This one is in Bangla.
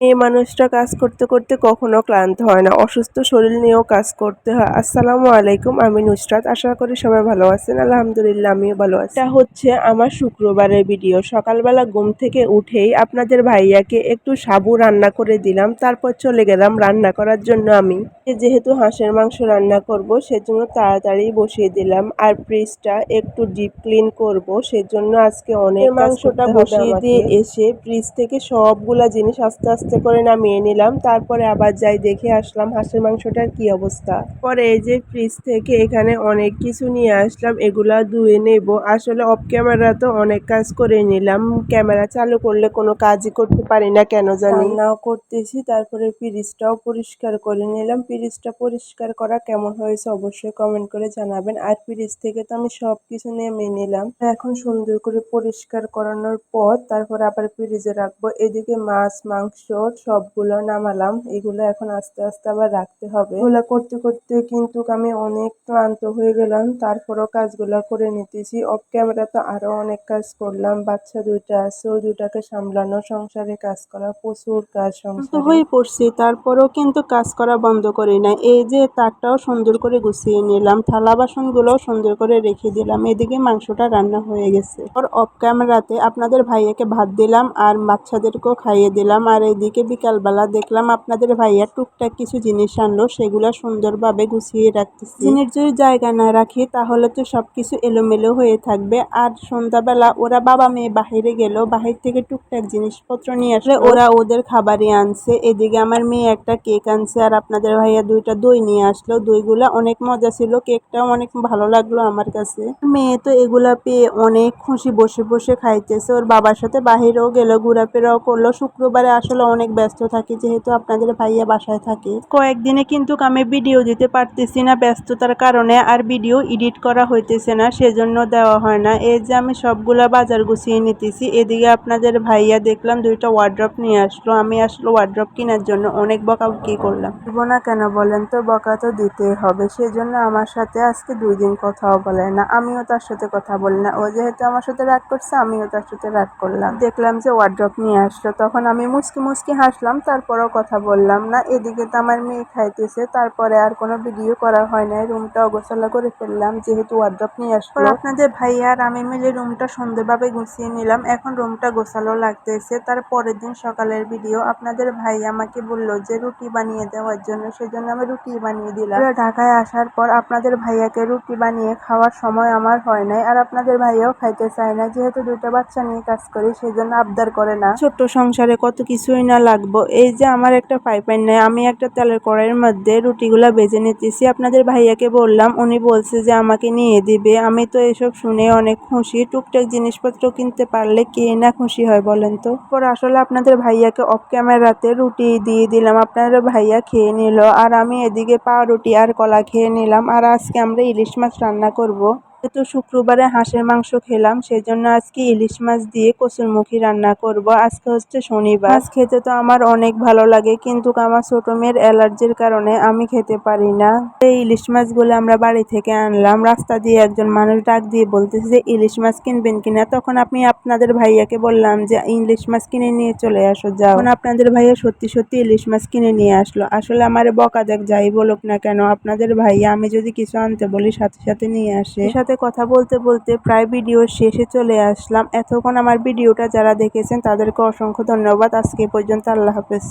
এই মানুষটা কাজ করতে করতে কখনো ক্লান্ত হয় না। অসুস্থ শরীর নিয়েও কাজ করতে হয়। আসসালামু আলাইকুম আমি নুসরাত। আশা করি সবাই ভালো আছেন। আলহামদুলিল্লাহ আমিও ভালো আছি। এটা হচ্ছে আমার শুক্রবারের ভিডিও। সকালবেলা ঘুম থেকে উঠেই আপনাদের ভাইয়াকে একটু সাবু রান্না করে দিলাম। তারপর চলে গেলাম রান্না করার জন্য আমি। যেহেতু হাঁসের মাংস রান্না করব সেজন্য তাড়াতাড়ি বসিয়ে দিলাম। আর ফ্রিজটা একটু ডিপ ক্লিন করব সেজন্য আজকে অনেক মাংসটা বসিয়ে দিয়ে এসে ফ্রিজ থেকে সবগুলা জিনিস আস্তে আস্তে আস্তে করে নামিয়ে নিলাম। তারপরে আবার যাই দেখে আসলাম হাঁসের মাংসটার কি অবস্থা। পরে এই যে ফ্রিজ থেকে এখানে অনেক কিছু নিয়ে আসলাম, এগুলা ধুয়ে নেব। আসলে অফ ক্যামেরা তো অনেক কাজ করে নিলাম। ক্যামেরা চালু করলে কোনো কাজই করতে পারি না, কেন জানি? নাও করতেছি, তারপরে ফ্রিজটাও পরিষ্কার করে নিলাম। ফ্রিজটা পরিষ্কার করা কেমন হয়েছে অবশ্যই কমেন্ট করে জানাবেন। আর ফ্রিজ থেকে তো আমি সব কিছু নেমে নিলাম। এখন সুন্দর করে পরিষ্কার করানোর পর তারপর আবার ফ্রিজে রাখব। এদিকে মাছ, মাংস সবগুলো নামালাম, এগুলো এখন আস্তে আস্তে আবার রাখতে হবে। এগুলো করতে করতে কিন্তু আমি অনেক ক্লান্ত হয়ে গেলাম, তারপরও কাজগুলো করে নিতেছি। অফ ক্যামেরা তো আরও অনেক কাজ করলাম, বাচ্চা দুইটা আছে, ওই দুটাকে সামলানো, সংসারে কাজ করা, প্রচুর কাজ সংসার। হয়ে পড়ছি, তারপরেও কিন্তু কাজ করা বন্ধ করি না এই যে তাকটাও সুন্দর করে গুছিয়ে নিলাম, থালা বাসনগুলোও সুন্দর করে রেখে দিলাম, এদিকে মাংসটা রান্না হয়ে গেছে। ওর অফ ক্যামেরাতে আপনাদের ভাইয়াকে ভাত দিলাম, আর বাচ্চাদেরকেও খাইয়ে দিলাম, আর এদিকে বিকালবেলা দেখলাম আপনাদের ভাইয়া টুকটাক কিছু জিনিস আনলো, সেগুলো সুন্দরভাবে গুছিয়ে রাখতেছি। জিনিস যদি জায়গা না রাখি, তাহলে তো সবকিছু এলোমেলো হয়ে থাকবে। আর সন্ধ্যাবেলা ওরা বাবা মেয়ে বাহিরে গেল, বাহির থেকে টুকটাক জিনিসপত্র নিয়ে আসলে। ওরা ওদের খাবারই আনছে। এদিকে আমার মেয়ে একটা কেক আনছে, আর আপনাদের ভাইয়া দুইটা দই নিয়ে আসলো। দইগুলা অনেক মজা ছিল, কেকটাও অনেক ভালো লাগল আমার কাছে। মেয়ে তো এগুলা পেয়ে অনেক খুশি, বসে বসে খাইতেছে। ওর বাবার সাথে বাহিরেও গেল, ঘোরাফেরাও করল। শুক্রবারে আসলে অনেক ব্যস্ত থাকি, যেহেতু আপনাদের ভাইয়া বাসায় থাকে। কয়েকদিনে কিন্তু আমি ভিডিও দিতে পারতেছি না ব্যস্ততার কারণে, আর ভিডিও এডিট করা হইতেছে না, সেজন্য দেওয়া হয় না। এই যে আমি সবগুলা বাজার গুছিয়ে নিতেছি, এদিকে আপনাদের ভাইয়া দেখলাম দুইটা ওয়ার্ড্রপ নিয়ে আসলো। আমি আসলো ওয়ার্ড্রপ কেনার জন্য অনেক বকাবকি করলাম। দিব না কেন বলেন তো? বকা তো দিতেই হবে। সেজন্য আমার সাথে আজকে দুই দিন কথাও বলে না। আমিও তার সাথে কথা বলি না। ও যেহেতু আমার সাথে রাগ করছে, আমিও তার সাথে রাগ করলাম। দেখলাম যে ওয়ার্ড্রপ নিয়ে আসলো। তখন আমি মুসকি মুসকি হাসলাম তারপরও কথা বললাম না। এদিকে তো আমার মেয়ে খাইতেছে তারপরে আর কোনো ভিডিও করা হয় নাই। রুমটা অগোছালা করে ফেললাম যেহেতু ওয়ার্ড্রপ নিয়ে আসলো। আপনাদের ভাইয়া আর আমি মিলে রুমটা সুন্দরভাবে গুছিয়ে নিলাম। এখন রুমটা গোছালো লাগতেছে। তার পরের দিন সকালের ভিডিও আপনাদের ভাই আমাকে বলল যে রুটি বানিয়ে দেওয়ার জন্য সেজন্য আমি রুটি বানিয়ে দিলাম। ঢাকায় আসার পর আপনাদের ভাইয়াকে রুটি বানিয়ে খাওয়ার সময় আমার হয় নাই। আর আপনাদের ভাইয়াও খাইতে চায় না। যেহেতু দুটো বাচ্চা নিয়ে কাজ করি সেজন্য আবদার করে না। ছোট্ট সংসারে কত কিছুই না লাগবো। এই যে আমার একটা পাইপাইন নেই, আমি একটা তেলের কড়াইয়ের মধ্যে রুটিগুলা বেজে নিতেছি। আপনাদের ভাইয়াকে বললাম, উনি বলছে যে আমাকে নিয়ে দিবে। আমি তো এসব শুনে অনেক খুশি। টুকটাক জিনিসপত্র কিনতে পারলে কে না খুশি হয় বলেন তো? পর আসলে আপনাদের ভাইয়াকে অফ ক্যামেরাতে রুটি দিয়ে দিলাম। আপনাদের ভাইয়া খেয়ে নিল। আর আমি এদিকে রুটি আর কলা খেয়ে নিলাম। আর আজকে আমরা ইলিশ মাছ রান্না করব। যেহেতু শুক্রবারে হাঁসের মাংস খেলাম সেই জন্য আজকে ইলিশ মাছ দিয়ে কচুরমুখী রান্না করব। আজকে হচ্ছে শনিবার। মাছ খেতে তো আমার অনেক ভালো লাগে, কিন্তু আমার ছোট মেয়ের অ্যালার্জির কারণে আমি খেতে পারি না। এই ইলিশ মাছগুলো আমরা বাড়ি থেকে আনলাম, রাস্তা দিয়ে একজন মানুষ ডাক দিয়ে বলতেছে যে, ইলিশ মাছ কিনবেন কিনা? তখন আপনি আপনাদের ভাইয়াকে বললাম যে, ইলিশ মাছ কিনে নিয়ে চলে আসো, যাও। আপনাদের ভাইয়া সত্যি সত্যি ইলিশ মাছ কিনে নিয়ে আসলো। আসলে আমার বকা দেখ যাই বলুক না কেন, আপনাদের ভাইয়া আমি যদি কিছু আনতে বলি, সাথে সাথে নিয়ে আসে। সাথে কথা বলতে বলতে প্রায় ভিডিও শেষে চলে আসলাম। এতক্ষণ আমার ভিডিওটা যারা দেখেছেন তাদেরকে অসংখ্য ধন্যবাদ। আজকে পর্যন্ত আল্লাহ হাফেজ।